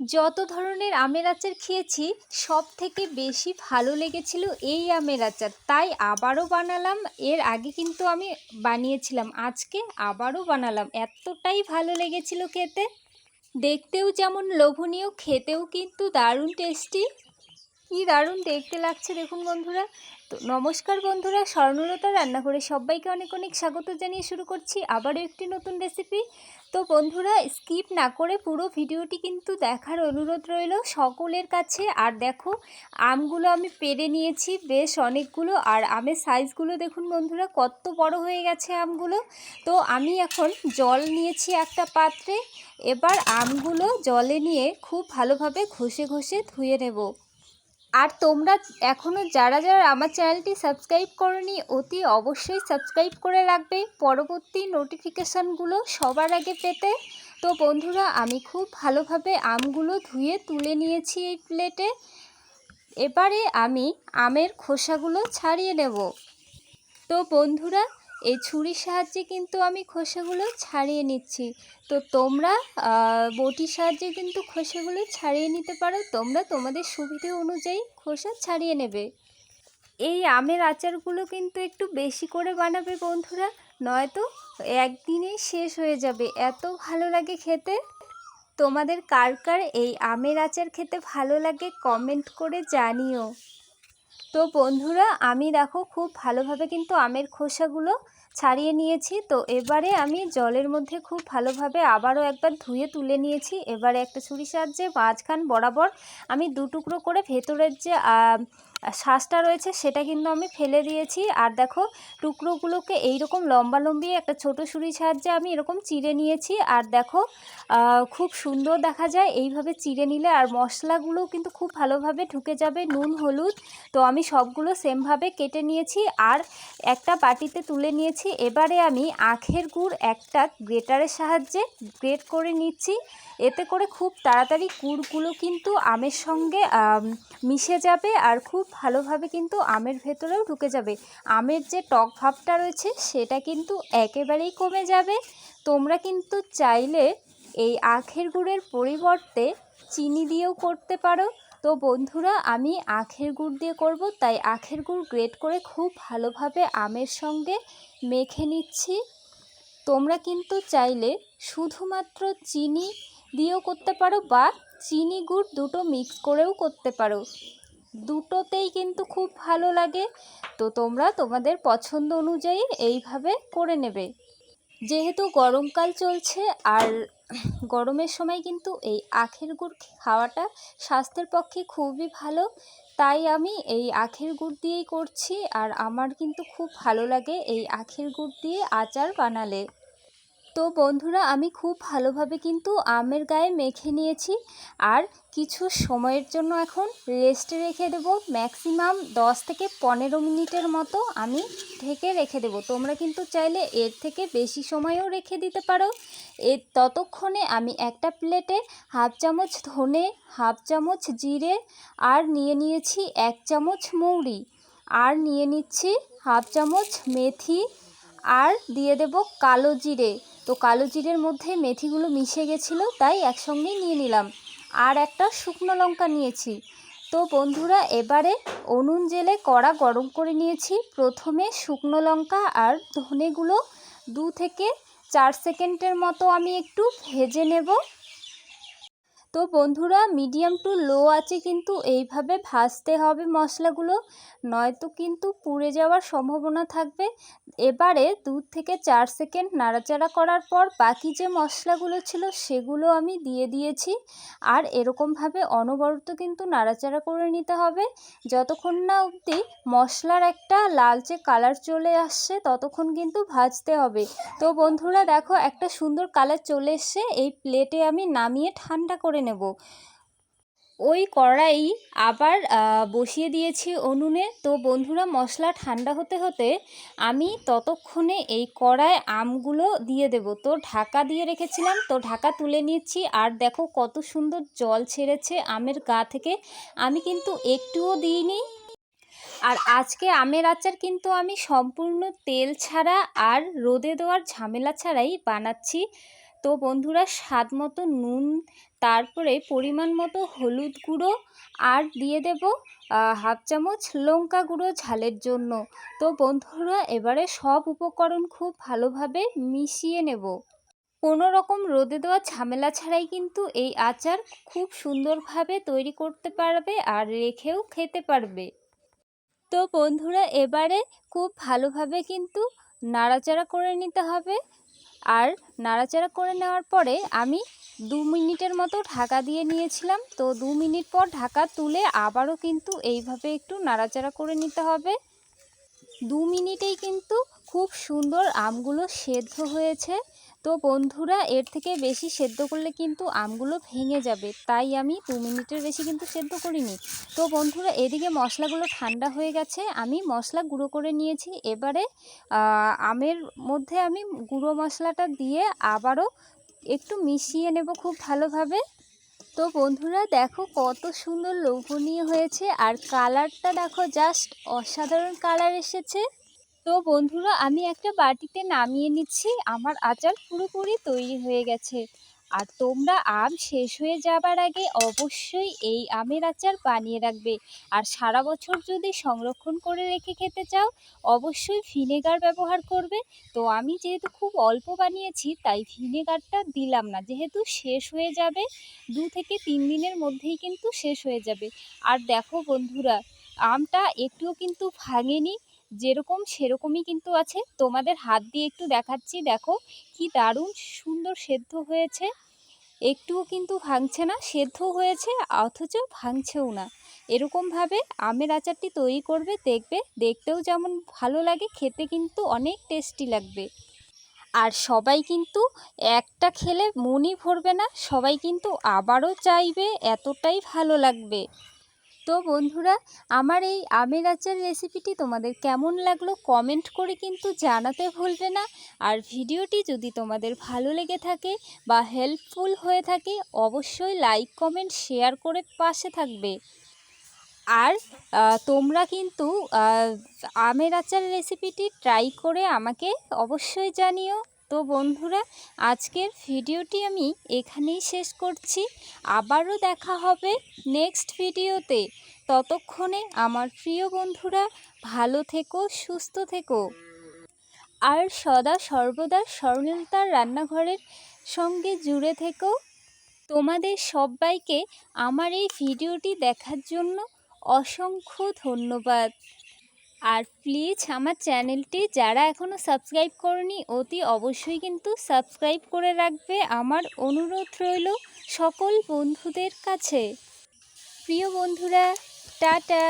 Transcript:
যত ধরনের আমের আচার খেয়েছি সব থেকে বেশি ভালো লেগেছিল এই আমের আচার। তাই আবারও বানালাম, এর আগে কিন্তু আমি বানিয়েছিলাম, আজকে আবারও বানালাম। এতটাই ভালো লেগেছিল খেতে। দেখতেও যেমন লোভনীয়, খেতেও কিন্তু দারুণ টেস্টি কি দারুণ দেখতে লাগছে দেখুন বন্ধুরা। তো নমস্কার বন্ধুরা, স্বর্ণলতা রান্নাঘরে সবাইকে অনেক অনেক স্বাগত জানিয়ে শুরু করছি আবারও একটি নতুন রেসিপি তো বন্ধুরা, স্কিপ না করে পুরো ভিডিওটি কিন্তু দেখার অনুরোধ রইল সকলের কাছে। আর দেখো, আমগুলো আমি পেরে নিয়েছি বেশ অনেকগুলো। আর আমের সাইজগুলো দেখুন বন্ধুরা, কত বড় হয়ে গেছে আমগুলো। তো আমি এখন জল নিয়েছি একটা পাত্রে। এবার আমগুলো জলে নিয়ে খুব ভালোভাবে ঘষে ঘষে ধুয়ে নেব। আর তোমরা এখনও যারা যারা আমার চ্যানেলটি সাবস্ক্রাইব করনি, অতি অবশ্যই সাবস্ক্রাইব করে রাখবে। পরবর্তী নোটিফিকেশানগুলো সবার আগে পেতে। তো বন্ধুরা, আমি খুব ভালোভাবে আমগুলো ধুয়ে তুলে নিয়েছি এই প্লেটে। এবারে আমি আমের খোসাগুলো ছাড়িয়ে নেব। তো বন্ধুরা এই ছুরির সাহায্যে কিন্তু আমি খোসাগুলো ছাড়িয়ে নিচ্ছি। তো তোমরা বটির সাহায্যে কিন্তু খোসাগুলো ছাড়িয়ে নিতে পারো। তোমরা তোমাদের সুবিধে অনুযায়ী খোসা ছাড়িয়ে নেবে। এই আমের আচারগুলো কিন্তু একটু বেশি করে বানাবে বন্ধুরা, নয়তো একদিনেই শেষ হয়ে যাবে। এত ভালো লাগে খেতে। তোমাদের কার কার এই আমের আচার খেতে ভালো লাগে কমেন্ট করে জানিও। তো বন্ধুরা, আমি দেখো খুব ভালোভাবে কিন্তু আমের খোসাগুলো ছাড়িয়ে নিয়েছি। তো এবারে আমি জলের মধ্যে খুব ভালোভাবে আবারও একবার ধুয়ে তুলে নিয়েছি। এবারে একটা ছুরি সাহায্যে মাঝখান বরাবর আমি দু টুকরো করে ভেতরের যে শ্বাসটা রয়েছে, সেটা কিন্তু আমি ফেলে দিয়েছি। আর দেখো, টুকরোগুলোকে এইরকম লম্বা লম্বি একটা ছোট ছুরি সাহায্যে আমি এরকম চিড়ে নিয়েছি। আর দেখো খুব সুন্দর দেখা যায় এইভাবে চিড়ে নিলে। আর মশলাগুলো কিন্তু খুব ভালোভাবে ঢুকে যাবে, নুন, হলুদ। তো আমি সবগুলো সেমভাবে কেটে নিয়েছি। আর একটা বাটিতে তুলে নিয়েছি। এবারে আমি আখের গুড় একটা গ্রেটারের সাহায্যে গ্রেট করে নিচ্ছি। এতে করে খুব তাড়াতাড়ি গুড়গুলো কিন্তু আমের সঙ্গে মিশে যাবে। আর খুব ভালোভাবে কিন্তু আমের ভেতরেও ঢুকে যাবে। আমের যে টক ভাবটা রয়েছে, সেটা কিন্তু একেবারেই কমে যাবে। তোমরা কিন্তু চাইলে এই আখের গুড়ের পরিবর্তে চিনি দিয়েও করতে পারো। তো বন্ধুরা, আমি আখের গুড় দিয়ে করব, তাই আখের গুড় গ্রেট করে খুব ভালোভাবে আমের সঙ্গে মেখে নিচ্ছি। তোমরা কিন্তু চাইলে শুধুমাত্র চিনি দিয়েও করতে পারো বা চিনি গুড় দুটো মিক্স করেও করতে পারো। দুটোতেই কিন্তু খুব ভালো লাগে। তো তোমরা তোমাদের পছন্দ অনুযায়ী এইভাবে করে নেবে। যেহেতু গরমকাল চলছে আর গরমের সময় কিন্তু এই আখের গুড় খাওয়াটা স্বাস্থ্যের পক্ষে খুবই ভালো, তাই আমি এই আখের গুড় দিয়েই করছি। আর আমার কিন্তু খুব ভালো লাগে এই আখের গুড় দিয়ে আচার বানালে। তো বন্ধুরা, আমি খুব ভালোভাবে কিন্তু আমের গায়ে মেখে নিয়েছি। আর কিছু সময়ের জন্য এখন রেস্টে রেখে দেব। ম্যাক্সিমাম দশ থেকে পনেরো মিনিটের মতো আমি ঢেকে রেখে দেব। তোমরা কিন্তু চাইলে এর থেকে বেশি সময়ও রেখে দিতে পারো। এর ততক্ষণে আমি একটা প্লেটে হাফ চামচ ধনে হাফ চামচ জিরে, আর নিয়ে নিয়েছি এক চামচ মৌরি। আর নিয়ে নিচ্ছি হাফ চামচ মেথি। আর দিয়ে দেব কালো জিরে। তো কালো জিরের মধ্যে মেথিগুলো মিশে গেছিল, তাই একসঙ্গেই নিয়ে নিলাম। আর একটা শুকনো লঙ্কা নিয়েছি। তো বন্ধুরা, এবারে উনুন জেলে কড়া গরম করে নিয়েছি। প্রথমে শুকনো লঙ্কা আর ধনেগুলো দু থেকে চার সেকেন্ডের মতো আমি একটু ভেজে নেব। তো বন্ধুরা, মিডিয়াম টু লো আছে কিন্তু এইভাবে ভাজতে হবে মশলাগুলো, নয়তো কিন্তু পুড়ে যাওয়ার সম্ভাবনা থাকবে। এবারে দু থেকে চার সেকেন্ড নাড়াচাড়া করার পর বাকি যে মশলাগুলো ছিল সেগুলো আমি দিয়ে দিয়েছি। আর এরকমভাবে অনবরত কিন্তু নাড়াচাড়া করে নিতে হবে। যতক্ষণ না অবধি মশলার একটা লালচে কালার চলে আসছে, ততক্ষণ কিন্তু ভাজতে হবে। তো বন্ধুরা, দেখো একটা সুন্দর কালার চলে এসছে। এই প্লেটে আমি নামিয়ে ঠান্ডা করে নেব। ওই কড়াই আবার বসিয়ে দিয়েছি উনুনে। তো বন্ধুরা, মশলা ঠান্ডা হতে হতে আমি ততক্ষণে এই কড়ায় আমগুলো দিয়ে দেব। তো ঢাকা দিয়ে রেখেছিলাম। তো ঢাকা তুলে নিচ্ছি আর দেখো কত সুন্দর জল ছেড়েছে আমের গা থেকে। আমি কিন্তু একটুও দিইনি। আর আজকে আমের আচার কিন্তু আমি সম্পূর্ণ তেল ছাড়া আর রোদে দেওয়ার ঝামেলা ছাড়াই বানাচ্ছি। তো বন্ধুরা স্বাদ মতো নুন, তারপরে পরিমাণ মতো হলুদ গুঁড়ো আর দিয়ে দেব হাফ চামচ লঙ্কা গুঁড়ো ঝালের জন্য। তো বন্ধুরা এবারে সব উপকরণ খুব ভালোভাবে মিশিয়ে নেব। কোনো রকম রোদে দেওয়া ঝামেলা ছাড়াই কিন্তু এই আচার খুব সুন্দরভাবে তৈরি করতে পারবে আর রেখেও খেতে পারবে। তো বন্ধুরা এবারে খুব ভালোভাবে কিন্তু নাড়াচাড়া করে নিতে হবে। আর নাড়াচাড়া করে নেওয়ার পরে আমি দু মিনিটের মতো ঢাকা দিয়ে নিয়েছিলাম। তো দু মিনিট পর ঢাকা তুলে আবারও কিন্তু এইভাবে একটু নাড়াচাড়া করে নিতে হবে। দু মিনিটেই কিন্তু খুব সুন্দর আমগুলো সেদ্ধ হয়েছে। তো বন্ধুরা, এর থেকে বেশি সেদ্ধ করলে কিন্তু আমগুলো ভেঙে যাবে। তাই আমি দু মিনিটের বেশি কিন্তু সেদ্ধ করিনি। তো বন্ধুরা, এদিকে মশলাগুলো ঠান্ডা হয়ে গেছে। আমি মশলা গুঁড়ো করে নিয়েছি। এবারে আমের মধ্যে আমি গুঁড়ো মশলাটা দিয়ে আবারও একটু মিশিয়ে নেব খুব ভালোভাবে। তো বন্ধুরা, দেখো কত সুন্দর লোভনীয় হয়েছে। আর কালারটা দেখো, জাস্ট অসাধারণ কালার এসেছে। তো বন্ধুরা, আমি একটা বাটিতে নামিয়ে নিচ্ছি। আমার আচার পুরোপুরি তৈরি হয়ে গেছে। আর তোমরা আম শেষ হয়ে যাবার আগে অবশ্যই এই আমের আচার বানিয়ে রাখবে। আর সারা বছর যদি সংরক্ষণ করে রেখে খেতে চাও, অবশ্যই ভিনেগার ব্যবহার করবে। তো আমি যেহেতু খুব অল্প বানিয়েছি, তাই ভিনেগারটা দিলাম না। যেহেতু শেষ হয়ে যাবে, দু থেকে তিন দিনের মধ্যেই কিন্তু শেষ হয়ে যাবে। আর দেখো বন্ধুরা, আমটা একটুও কিন্তু ভাঙেনি। যেরকম সেরকমই কিন্তু আছে। তোমাদের হাত দিয়ে একটু দেখাচ্ছি, দেখো কি দারুণ সুন্দর সেদ্ধ হয়েছে। একটুও কিন্তু ভাঙছে না সেদ্ধ হয়েছে, অথচ ভাঙছেও না। এরকমভাবে আমের আচারটি তৈরি করবে, দেখবে, দেখতেও যেমন ভালো লাগে, খেতে কিন্তু অনেক টেস্টি লাগবে। আর সবাই কিন্তু একটা খেলে মনই ভরবে না, সবাই কিন্তু আবারও চাইবে, এতটাই ভালো লাগবে। তো বন্ধুরা, আমার এই আমের আচার রেসিপিটি তোমাদের কেমন লাগল কমেন্ট করে কিন্তু জানাতে ভুলবে না। আর ভিডিওটি যদি তোমাদের ভালো লেগে থাকে বা হেল্পফুল হয়ে থাকে, অবশ্যই লাইক কমেন্ট শেয়ার করে পাশে থাকবে। আর তোমরা কিন্তু আমের আচার রেসিপিটি ট্রাই করে আমাকে অবশ্যই জানিও। তো বন্ধুরা, আজকের ভিডিওটি আমি এখানেই শেষ করছি। আবারও দেখা হবে নেক্সট ভিডিওতে। ততক্ষণে আমার প্রিয় বন্ধুরা, ভালো থেকো, সুস্থ থেকো। আর সদা সর্বদা স্বর্ণলতার রান্নাঘরের সঙ্গে জুড়ে থেকো। তোমাদের সবাইকে আমার এই ভিডিওটি দেখার জন্য অসংখ্য ধন্যবাদ। আর প্লিজ আমার চ্যানেলটি যারা এখনও সাবস্ক্রাইব করনি, অতি অবশ্যই কিন্তু সাবস্ক্রাইব করে রাখবে। আমার অনুরোধ রইল সকল বন্ধুদের কাছে। প্রিয় বন্ধুরা, টাটা।